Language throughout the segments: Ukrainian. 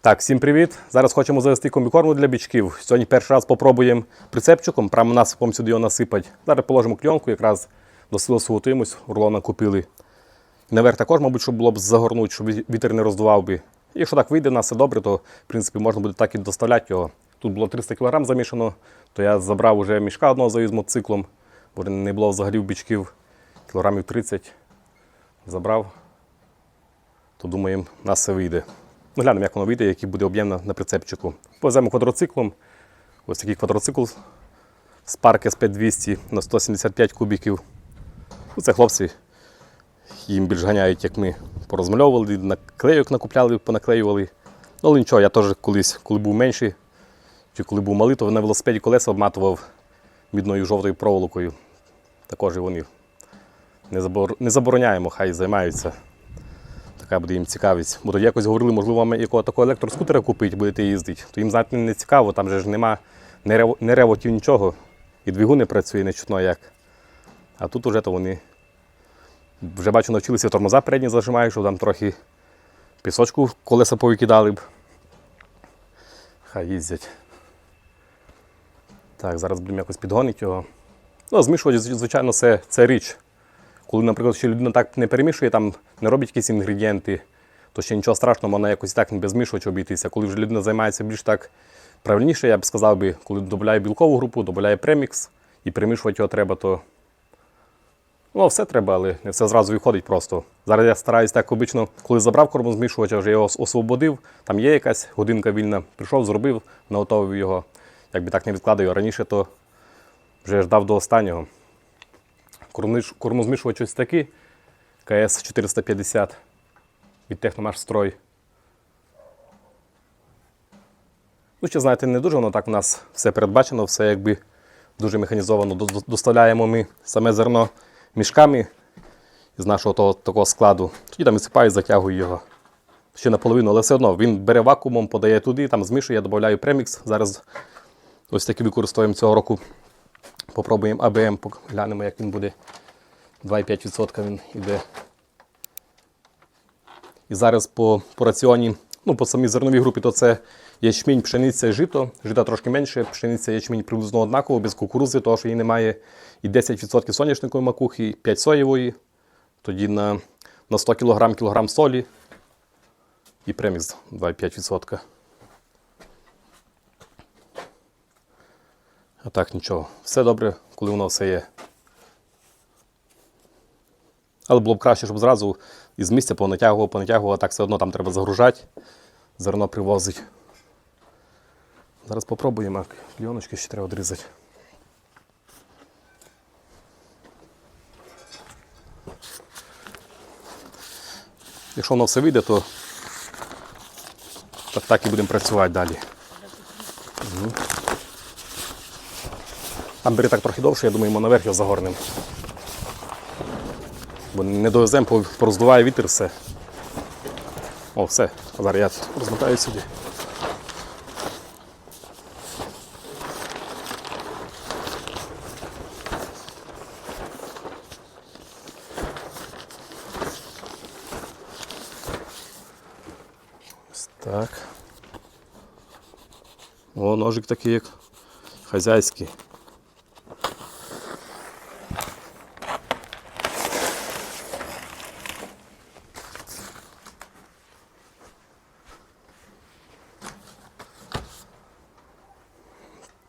Так, всім привіт! Зараз хочемо завести комбікорму для бичків. Сьогодні перший раз попробуємо прицепчиком, прямо насипом сюди його насипати. Зараз положимо кльонку, якраз до силосу готуємось, рулона купили. Наверх також, мабуть, щоб було б загорнути, щоб вітер не роздував би. Якщо так вийде, у нас все добре, то в принципі можна буде так і доставляти його. Тут було 300 кг замішано, то я забрав уже мішка одного завіз мотоциклом, бо не було взагалі в бичків кілограмів 30. Забрав, то думаємо, нас все вийде. Ну, глянемо, як воно вийде, який буде об'єм на, прицепчику. Повеземо квадроциклом. Ось такий квадроцикл з парки SP200 на 175 кубіків. Ну, це хлопці їм більш ганяють, як ми порозмальовували, наклейок накупляли, понаклеювали. Ну, але нічого, я теж колись, коли був менший, чи коли був малий, то на велосипеді колеса обматував мідною жовтою проволокою. Також і вони. Не забороняємо, хай займаються. Така буде їм цікавість. Бо тоді якось говорили, можливо, вам якого такого електроскутера купити, будете їздити. То їм знаєте, не цікаво, там же ж нема не, ревотів нічого. І двигун не працює, не чутно як. А тут уже то вони вже бачу, навчилися тормоза передні зажимають, щоб там трохи пісочку колеса повикидали б. Хай їздять. Так, зараз будемо якось підгонити його. Ну, змішувати, звичайно, це, це річ. Коли, наприклад, ще людина так не перемішує, там не робить якісь інгредієнти, то ще нічого страшного, вона якось так не без змішувача обійтися. Коли вже людина займається більш так правильніше, я б сказав би, коли додає білкову групу, додає премікс і перемішувати його треба, то ну, все треба, але не все зразу виходить просто. Зараз я стараюсь так обично, коли забрав кормозмішувача, вже його освободив, там є якась годинка вільна, прийшов, зробив, наготовив його. Якби так не відкладаю. Раніше то вже ждав до останнього. Кормозмішувач ось такий КС 450 від Техномаш Строй. Ну, ще знаєте, не дуже воно так у нас все передбачено, все якби дуже механізовано. До- до- Доставляємо ми саме зерно мішками з нашого того, такого складу. Тоді там висипаю, затягую його. Ще наполовину, але все одно він бере вакуумом, подає туди, там змішує, я додаю премікс. Зараз ось такий використовуємо цього року. Попробуємо АБМ, поглянемо, як він буде. 2,5% він йде. І зараз по, по раціоні, ну, по самій зерновій групі, то це ячмінь, пшениця жито. Жита трошки менше, пшениця, ячмінь приблизно однаково, без кукурузи, тому що її немає і 10% соняшникової макухи, і 5 соєвої. Тоді на, на 100 кг кілограм солі і премікс 2,5%. А так нічого. Все добре, коли воно все є. Але було б краще, щоб зразу із місця понатягував, понатягував, а так все одно там треба загружати, зерно привозить. Зараз попробуємо, кліоночки ще треба відрізати. Якщо воно все вийде, то так і будемо працювати далі. Там бери так трохи довше, я думаю, ми наверх його загорнемо. Бо не довеземо, по- пороздуває вітер все. О, все. Зараз я розмотаю сюди. Так. О, ножик такий як хазяйський.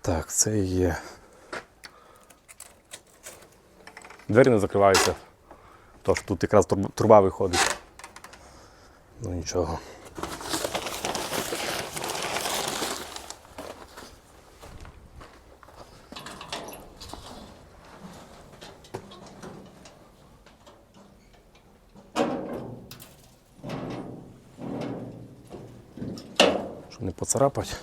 Так, це і є. Двері не закриваються. Тож тут якраз труба виходить. Ну нічого. Щоб не поцарапати.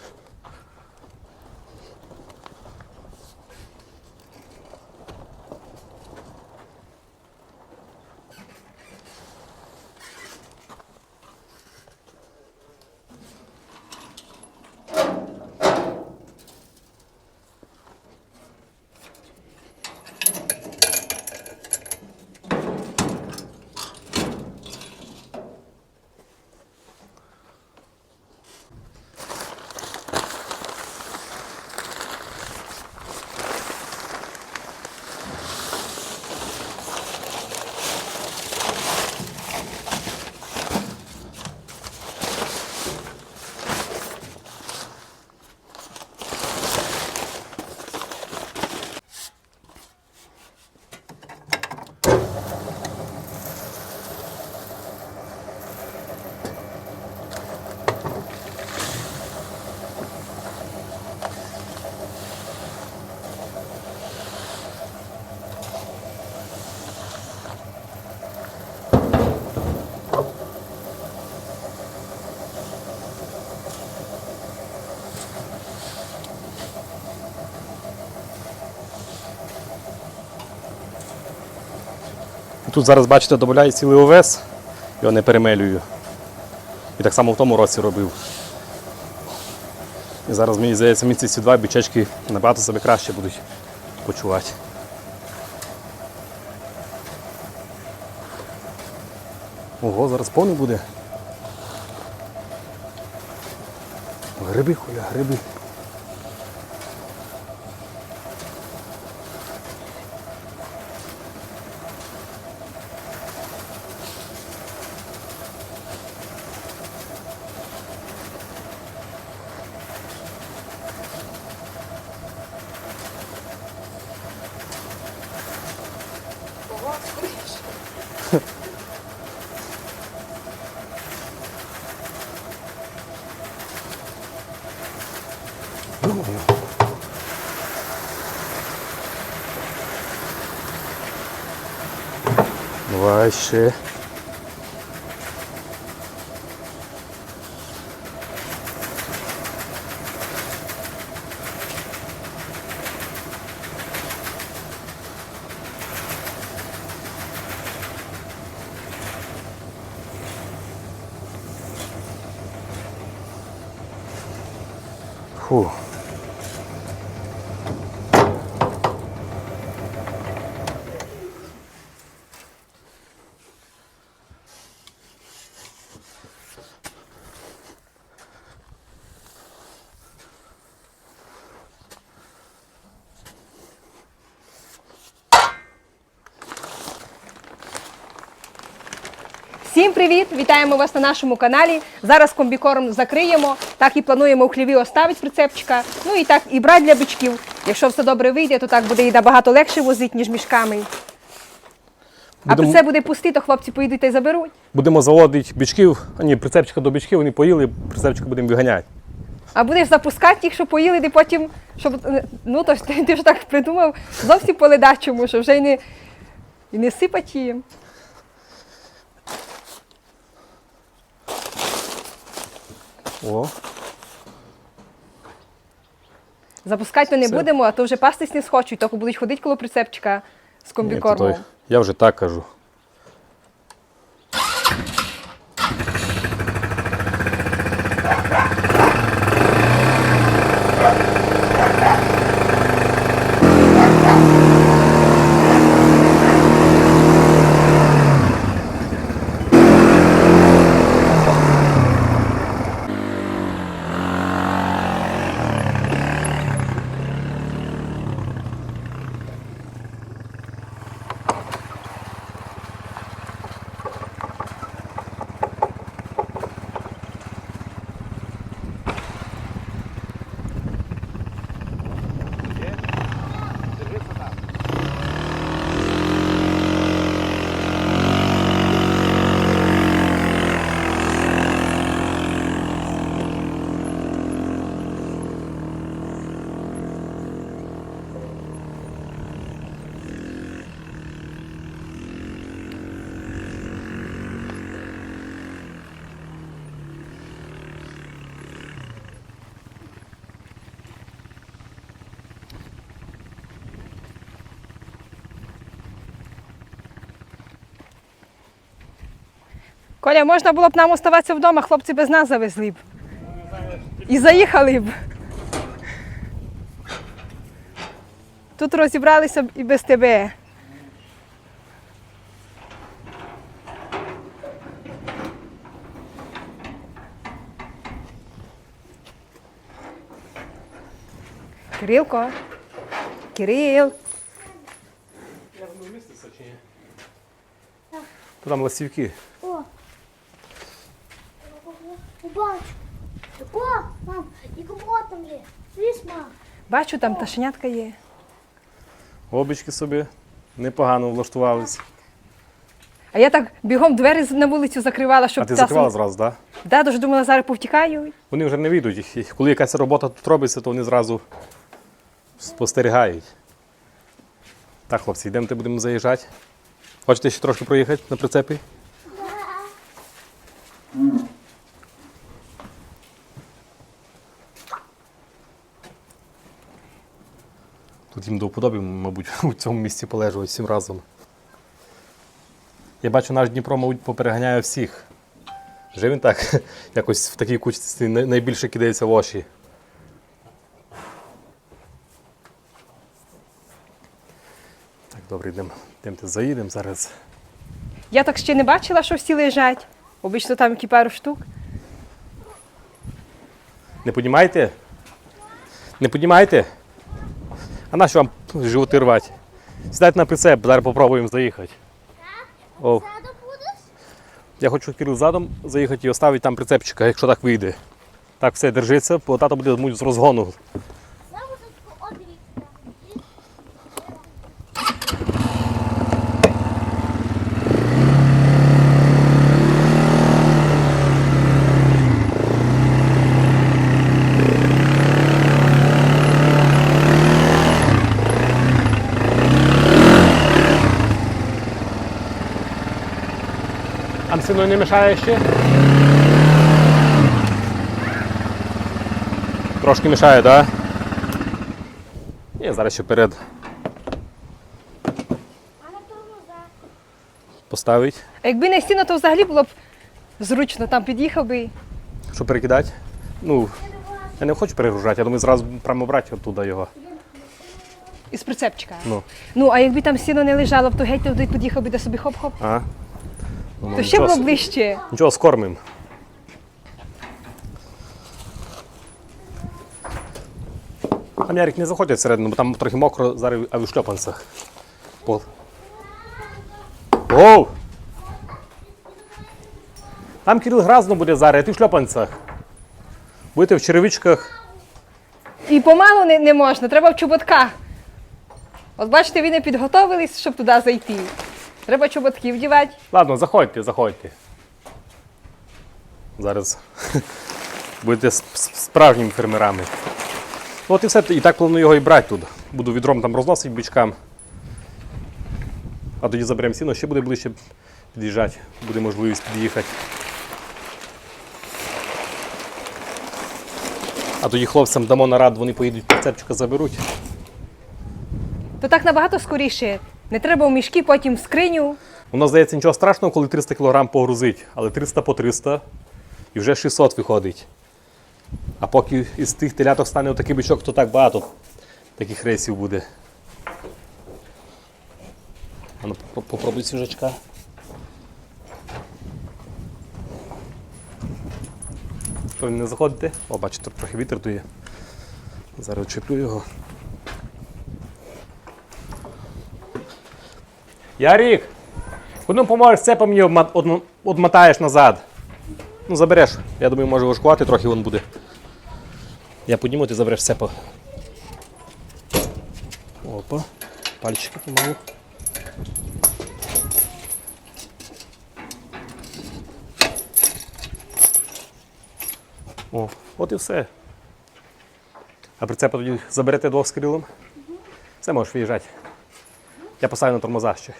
Тут зараз, бачите, додаю цілий овес, його не перемелюю. І так само в тому році робив. І зараз мені здається, місяці два бічечки набагато себе краще будуть почувати. Ого, зараз повний буде. Гриби, хуля, гриби. Думаю. Давай ще. Всім привіт! Вітаємо вас на нашому каналі. Зараз комбікорм закриємо. Так і плануємо в хліві оставити прицепчика. Ну і так і брати для бичків. Якщо все добре вийде, то так буде і набагато легше возити, ніж мішками. А Будемо- це буде пусти, то хлопці поїдуть та й заберуть. Будемо заводити бичків, а ні, прицепчика до бичків, вони поїли, прицепчика будемо виганяти. А будеш запускати їх, щоб поїли, і потім, щоб е, ну то ж ти, ти ж так придумав зовсім по ледачому, що вже й не, і не сипать їм. О, Запускати то не Все. будемо, а то вже пастись не схочуть, тільки будуть ходити коло прицепчика з ні, то комбікормом. той. Я вже так кажу. Коля, можна було б нам оставатися вдома, хлопці без нас завезли б. І заїхали б. Тут розібралися б і без тебе. Кирилко. Кирил. То там ластівки. О! Бачу. О, мам, і кого там є? Ліс, мам. Бачу, там пташенятка є. Обічки собі непогано влаштувались. А я так бігом двері на вулицю закривала, щоб А ти часом- закривала зразу, так? Да? Да, дуже думала, зараз повтікають. Вони вже не вийдуть. І Коли якась робота тут робиться, то вони зразу спостерігають. Так, хлопці, йдемо, будемо заїжджати. Хочете ще трошки проїхати на прицепі? Тут їм до вподоби, мабуть, у цьому місці полежувати всім разом. Я бачу, наш Дніпро, мабуть, попереганяє всіх. Вже він так якось в такій кучці найбільше кидається в очі. Так, добре, йдемо. Йдемте заїдемо зараз. Я так ще не бачила, що всі лежать. Обично там які пару штук. Не піднімаєте? Не піднімаєте? А на що вам животи рвати? Сідайте на прицеп, зараз попробуємо заїхати. О, я хочу Кирил задом заїхати і оставити там прицепчика, якщо так вийде. Так все держиться, бо тато буде з розгону. Не мішає ще? Трошки мішає, так? Да? Ні, зараз ще перед поставить. А якби не стіна, то взагалі було б зручно, там під'їхав би. Що перекидати? Ну, я не хочу перегружати, я думаю, зразу прямо брати оттуда його. Із прицепчика. Ну, Ну, а якби там сіно не лежало, то геть туди під'їхав би до собі хоп-хоп. А? Ну, То ще було ближче. нічого, скормим. Там Ярик не заходять всередину, бо там трохи мокро зараз, а в шльопанцях. Пол. Оу! Там Кирил гразно буде зараз, а ти в шльопанцях. Будете в черевичках. І помалу не, не можна, треба в чоботках. От бачите, ви не підготовились, щоб туди зайти. Треба чоботки вдівати. Ладно, заходьте, заходьте. Зараз будете справжніми фермерами. Ну, от і все, і так планую його і брати тут. Буду відром там розносити бичкам. А тоді заберемо сіно, ще буде ближче під'їжджати, буде можливість під'їхати. А тоді хлопцям дамо нарад, вони поїдуть прицепчика заберуть. То так набагато скоріше. Не треба в мішки, потім в скриню. У нас здається нічого страшного, коли 300 кг погрузить, але 300 по 300 і вже 600 виходить. А поки із тих теляток стане отакий бичок, то так багато таких рейсів буде. А ну, попробуй свіжачка. Не заходите? О, бачите, трохи вітер дує. Зараз чеплю його. Ярік! Куди поможеш цепом мені обма- одну- одмотаєш назад. Ну, забереш. Я думаю, може важкувати трохи він буде. Я підніму, ти забереш цепа. Опа. Пальчики помалу. О, от і все. А прицепа тоді заберете двох з крилом. Все можеш виїжджати. Я поставлю на тормоза ще.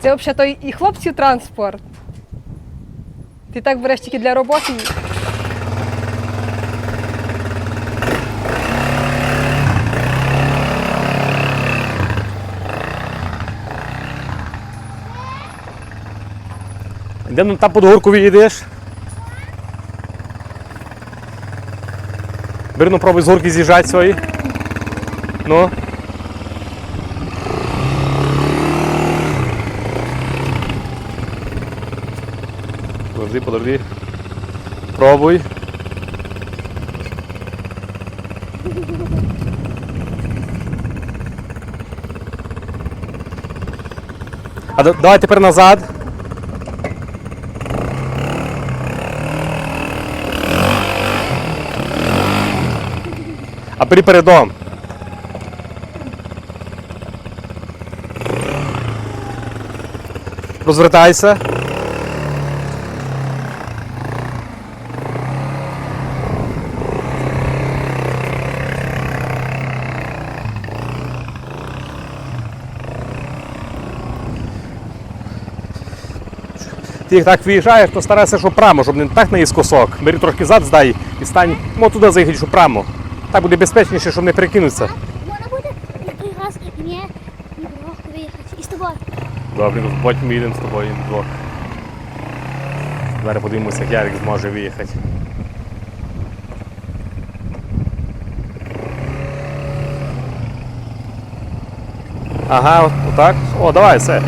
Це взагалі той і хлопців транспорт. Ти так береш тільки для роботи. Де ну, там під горку відійдеш? Бери, ну пробуй з горки з'їжджати свої. Ну. Подожди, подожди. Пробуй. А давай тепер назад. А передом. Розвертайся. Ти як так виїжджаєш, то старайся, щоб прямо, щоб не так наїскосок. Бери трошки зад здай і стань, мо туди заїхати, щоб прямо. Так буде безпечніше, щоб не перекинутися. Можна буде такий раз і мені вдвох виїхати. І з тобою. Добре, ну, бать ми їдемо з тобою і вдвох. Зараз подивимося, як Ярик зможе виїхати. Ага, отак. О, давай, все.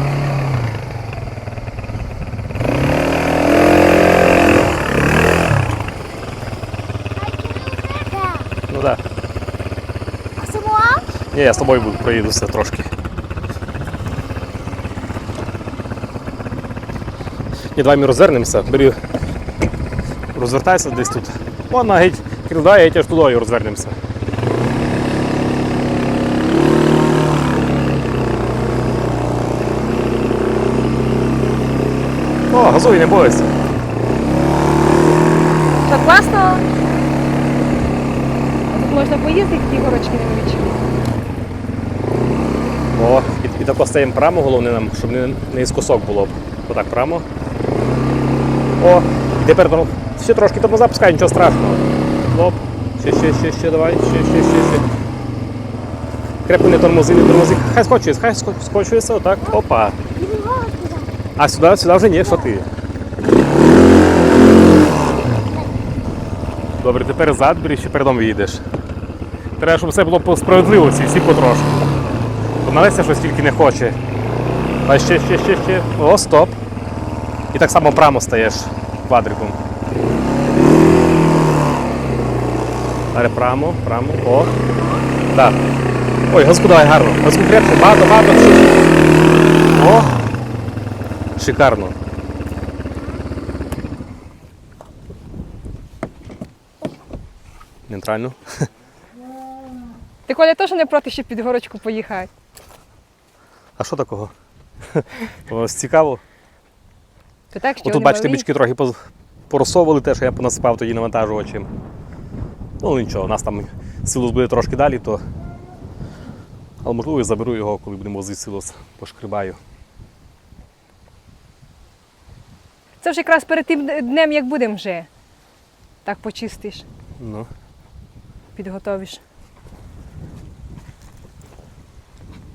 Ні, я з тобою буду проїдуся трошки. Ні, давай ми розвернемося. Бери. Розвертайся десь тут. Вона геть кидає, я теж туди розвернемося. О, газуй, не бойся. Що класно? Тут можна поїздити, такі горочки невеличкі. О, і, і тако стаємо прямо, головне нам, щоб не, не іскосок було. б. Отак прямо. О, і тепер там ще трошки тому запускай, нічого страшного. Лоп. Ще, ще, ще, ще, давай, ще, ще, ще, ще. Крепко не тормози, не тормози. Хай скочується, хай скочується, отак. Опа. А сюди, сюди вже ні, що ти? Добре, тепер зад бери, ще передом виїдеш. Треба, щоб все було по справедливості, всі потрошку. Бо Леся щось тільки не хоче. А ще, ще, ще, ще. О, стоп. І так само прямо стаєш квадриком. Далі прямо, прямо. О. Так. Ой, газку давай гарно. Газку крепко, багато, багато. О. Шикарно. Нейтрально. Ти Коля теж не проти, щоб під горочку поїхати. А що такого? Ось цікаво. То так, що Отут, бачите, бички трохи порозсовували те, що я понасипав тоді навантажувачем. Ну нічого, у нас там силус буде трошки далі, то. Але можливо я заберу його, коли будемо возити силус, пошкрибаю. Це вже якраз перед тим днем, як будемо вже. Так почистиш, Ну. підготовиш.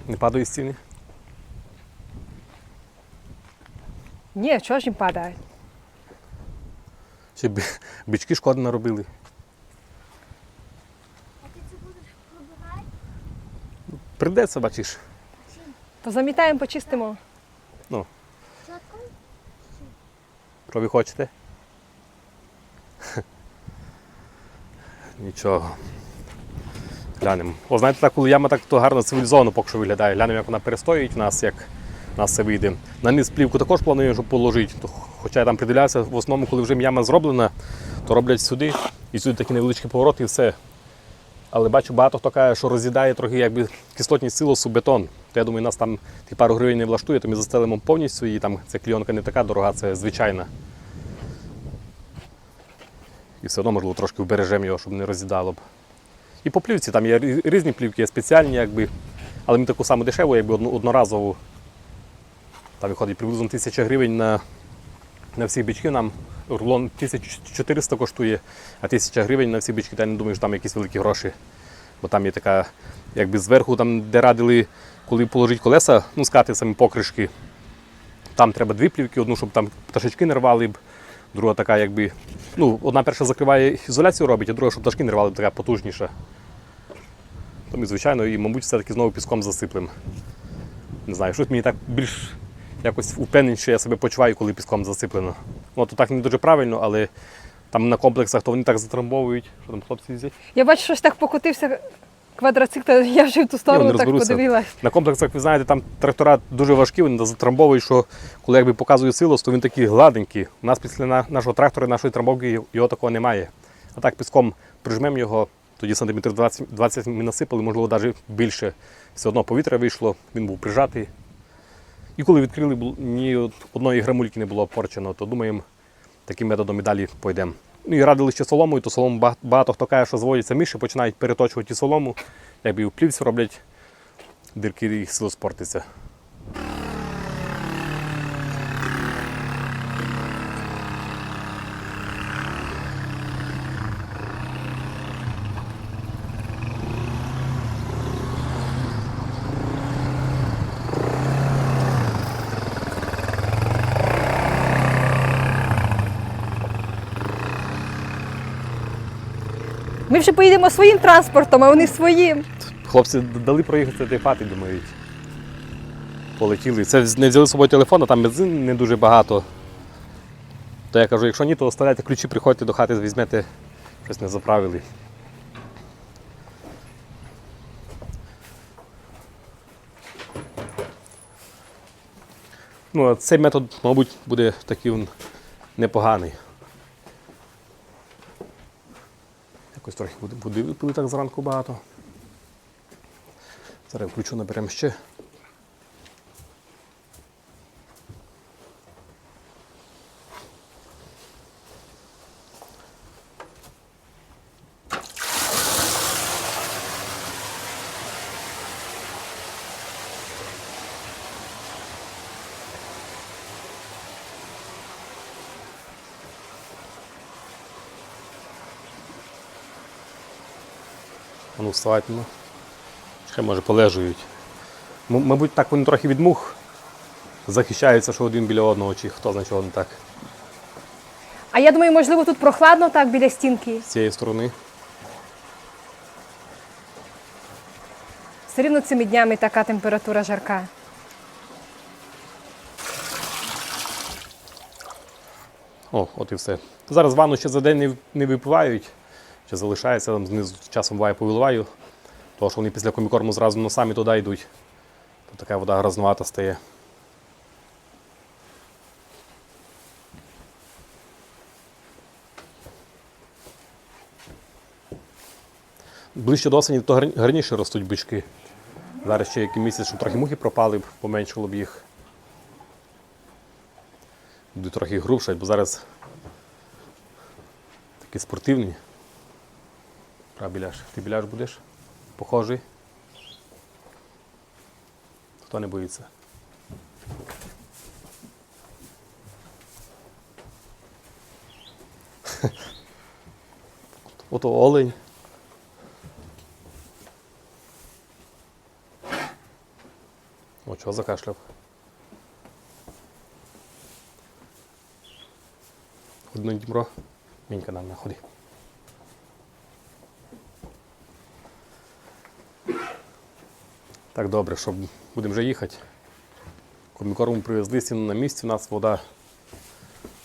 Не падаю з стіни. Ні, чого ж їм падає? Ще б- бички шкоди наробили. А ти це будеш пробивати? Придеться, бачиш. Позамітаємо, почистимо. Щотком? Що ви хочете? Нічого. Глянемо. О, знаєте, так, коли яма так то гарно цивілізовано поки що виглядає. Глянемо, як вона перестоїть в нас, як нас це вийде. На низ плівку також планую, щоб положити. Хоча я там приділявся, в основному, коли вже яма зроблена, то роблять сюди. І сюди такі невеличкі повороти і все. Але бачу, багато хто каже, що роз'їдає трохи якби кислотність силосу бетон. То я думаю, нас там ті пару гривень не влаштує, то ми застелимо повністю і там ця клійонка не така дорога, це звичайна. І все одно, можливо, трошки вбережемо його, щоб не роз'їдало б. І по плівці там є різні плівки, є спеціальні, якби. Але ми таку саму дешеву, якби одноразову. Там виходить приблизно 1000 гривень на, на всі бички. Нам рулон 1400 коштує, а 1000 гривень на всі бички, та я не думаю, що там якісь великі гроші. Бо там є така, якби зверху, там, де радили, коли положити колеса, ну, скати самі покришки. Там треба дві плівки, одну, щоб там пташечки не рвали б, друга така, якби. Ну, одна перша закриває ізоляцію робить, а друга, щоб пташки не рвали, така потужніша. Ми, звичайно, і, мабуть, все-таки знову піском засиплемо. Не знаю, щось мені так більш якось впевненіше я себе почуваю, коли піском засиплено. Ну, то так не дуже правильно, але там на комплексах то вони так затрамбовують. Що там хлопці їздять? Я бачу, щось так покотився квадроцикл, я вже в ту сторону вони так подивилась. На комплексах, ви знаєте, там трактора дуже важкі, вони затрамбовують, що коли якби показує силос, то він такий гладенький. У нас після нашого трактора, нашої трамбовки його такого немає. А так піском прижмемо його, тоді сантиметрів 20, 20 ми насипали, можливо, навіть більше. Все одно повітря вийшло, він був прижатий. І коли відкрили, ні одної грамульки не було порчено, то думаємо, таким методом і далі пойдемо. Ну і радили ще соломою, то солому багато хто каже, що зводяться миші, починають переточувати солому, якби і в плівці роблять дірки і силу поїдемо своїм транспортом, а вони своїм. Хлопці дали проїхати до хати, думають. Полетіли. Це не взяли з собою телефон, а там бензин не дуже багато. То я кажу, якщо ні, то оставляйте ключі, приходьте до хати, візьмете, щось не заправили. Ну, а цей метод, мабуть, буде такий непоганий. Якось трохи буде, буде так зранку багато. Зараз включу, наберемо ще. Ну вставати, ну. Хай може полежують. М- мабуть, так вони трохи від мух захищаються, що один біля одного, чи хто знає, чого не так. А я думаю, можливо, тут прохладно так біля стінки. З цієї сторони. Все рівно цими днями така температура жарка. О, от і все. Зараз ванну ще за день не випивають, ще залишається, там знизу часом буває повиливаю, тому що вони після комікорму зразу носами туди йдуть. То така вода грязнувата стає. Ближче до осені, то гарніше ростуть бички. Зараз ще який місяць, щоб трохи мухи пропали, б, поменшало б їх. Будуть трохи грубшать, бо зараз такі спортивні. А біляш. Ти біляш будеш? Похожий? Хто не боїться? Ото олень. О, чого закашляв? Одно Дмитро. Мінька нам находи. Так, добре, що будемо вже їхати. Комікорму привезли, сіно на місці, у нас вода.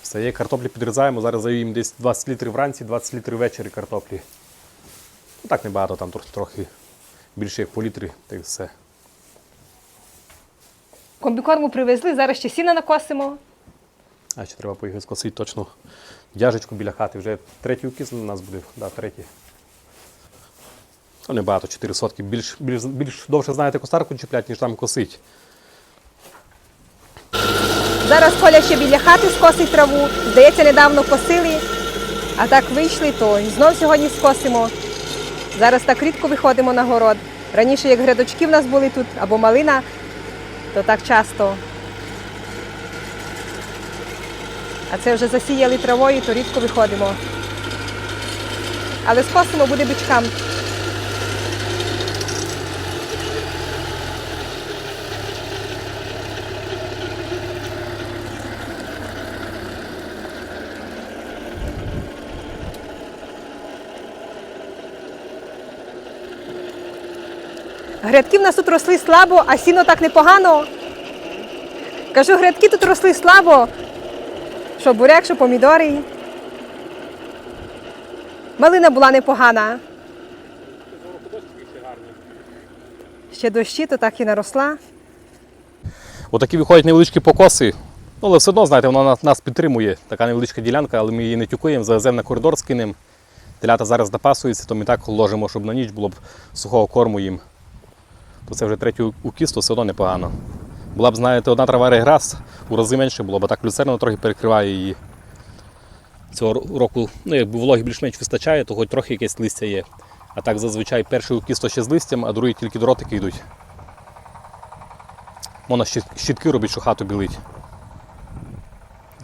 Все є, картоплі підрізаємо, зараз заїм десь 20 літрів вранці, 20 літрів ввечері картоплі. Ну так небагато, там трохи, трохи більше як по літрі, та й все. Комбікорму привезли, зараз ще сіна накосимо. А ще треба поїхати скосити точно дяжечку біля хати. Вже третій укіс у нас буде, да, третій. Небагато, 4 сотки. Більш, більш, більш довше знаєте костарку чіплять, ніж там косить. Зараз Коля ще біля хати скосить траву. Здається, недавно косили. А так вийшли, то знов сьогодні скосимо. Зараз так рідко виходимо на город. Раніше, як грядочки в нас були тут або малина, то так часто. А це вже засіяли травою, то рідко виходимо. Але скосимо буде бичкам. Грядки в нас тут росли слабо, а сіно так непогано. Кажу, грядки тут росли слабо. Що буряк, що помідори. Малина була непогана. Ще дощі, то так і наросла. Отакі виходять невеличкі покоси. Ну, але все одно, знаєте, вона нас- підтримує. Така невеличка ділянка, але ми її не тюкуємо, завеземо на коридор, скинемо. Телята зараз напасуються, то ми так ложимо, щоб на ніч було б сухого корму їм. То це вже третій укіс, то все одно непогано. Була б, знаєте, одна трава реграс, у рази менше було, бо так люцерна трохи перекриває її. Цього року, ну, якби вологи більш-менш вистачає, то хоч трохи якесь листя є. А так зазвичай перший укіс то ще з листям, а другий тільки дротики йдуть. Можна щітки робити, що хату білить.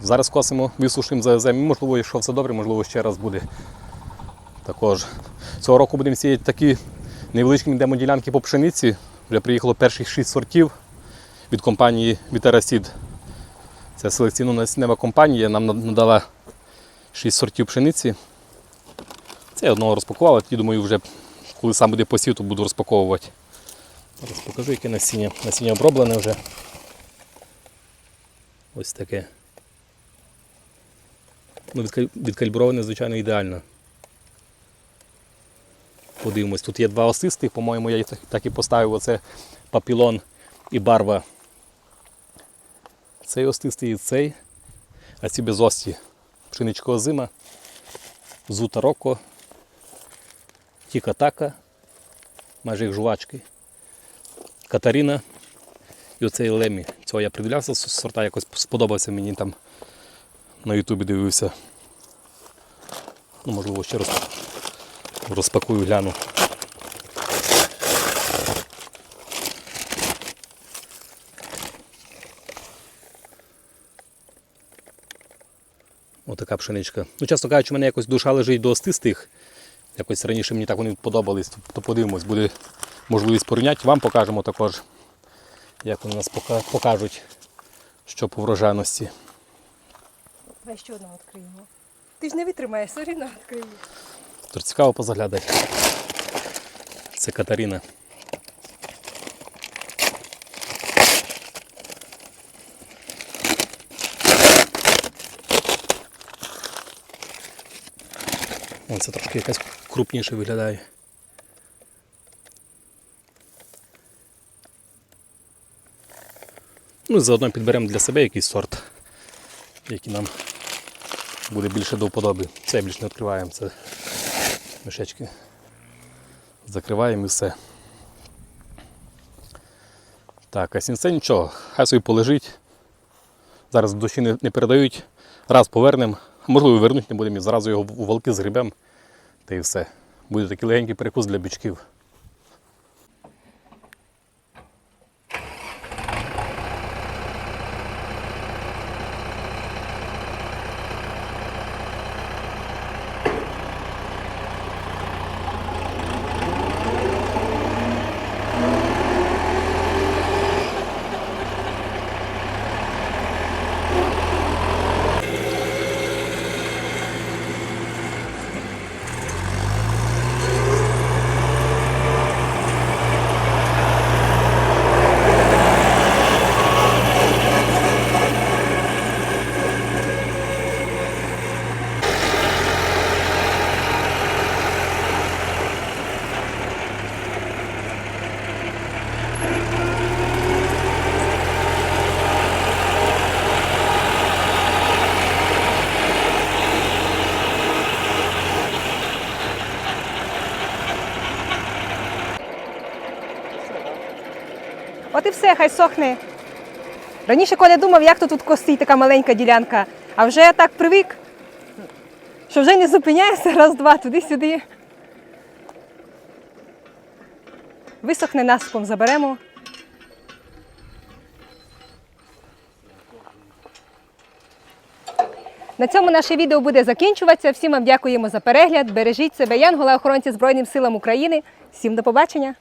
Зараз косимо, висушимо завеземо. Можливо, якщо все добре, можливо, ще раз буде. Також. Цього року будемо сіяти такі невеличкі демоділянки по пшениці. Вже приїхало перших шість сортів від компанії Вітерасід. Це селекційно насіннева компанія, нам надала шість сортів пшениці. Це я одного розпакував, тоді думаю, вже коли сам буде посів, то буду розпаковувати. Зараз покажу, яке насіння. Насіння оброблене вже. Ось таке. Ну, відкаліброване, звичайно, ідеально. Подивимось, тут є два осистих, по-моєму, я їх так, і поставив. Оце папілон і барва. Цей остистий і цей, а ці безості. Пшеничко озима, зута роко, тіка-така, майже як жувачки. Катаріна і оцей Лемі. Цього я придивлявся, сорта якось сподобався мені там на Ютубі дивився. Ну, можливо, ще раз розпакую, гляну. Отака пшеничка. Ну, чесно кажучи, у мене якось душа лежить до остистих. Якось раніше мені так вони подобались, то, подивимось, буде можливість порівняти. Вам покажемо також, як вони нас покажуть, що по врожайності. Давай ще одного відкриємо. Ти ж не витримаєш, все рівно відкриємо. Тож цікаво позаглядати. Це Катаріна. О, це трошки якась крупніше виглядає. Ну, і заодно підберемо для себе якийсь сорт, який нам буде більше до вподоби. Це більше не відкриваємо. Це мішечки. Закриваємо і все. Так, а сінце нічого, хай собі полежить. Зараз не, не передають. Раз повернемо, можливо, вернуть не будемо і зразу його у валки згребемо. Та і все. Буде такий легенький перекус для бічків. Все, хай сохне. Раніше Коля думав, як то тут косить така маленька ділянка, а вже я так привик, що вже не зупиняється раз-два туди-сюди. Висохне насипом заберемо. На цьому наше відео буде закінчуватися. Всім вам дякуємо за перегляд. Бережіть себе, Янгола, охоронці Збройним силам України. Всім до побачення!